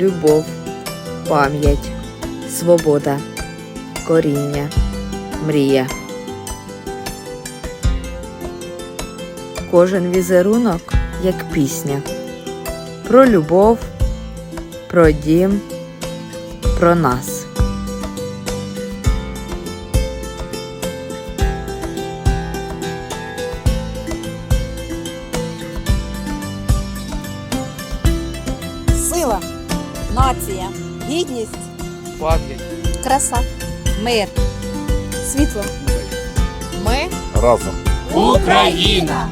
любов, пам'ять, свобода, коріння, мрія. Кожен візерунок як пісня. Про любов, про дім, про нас. Сила, нація, гідність, Пам'ять. краса, мир, світло. Ми разом. Україна!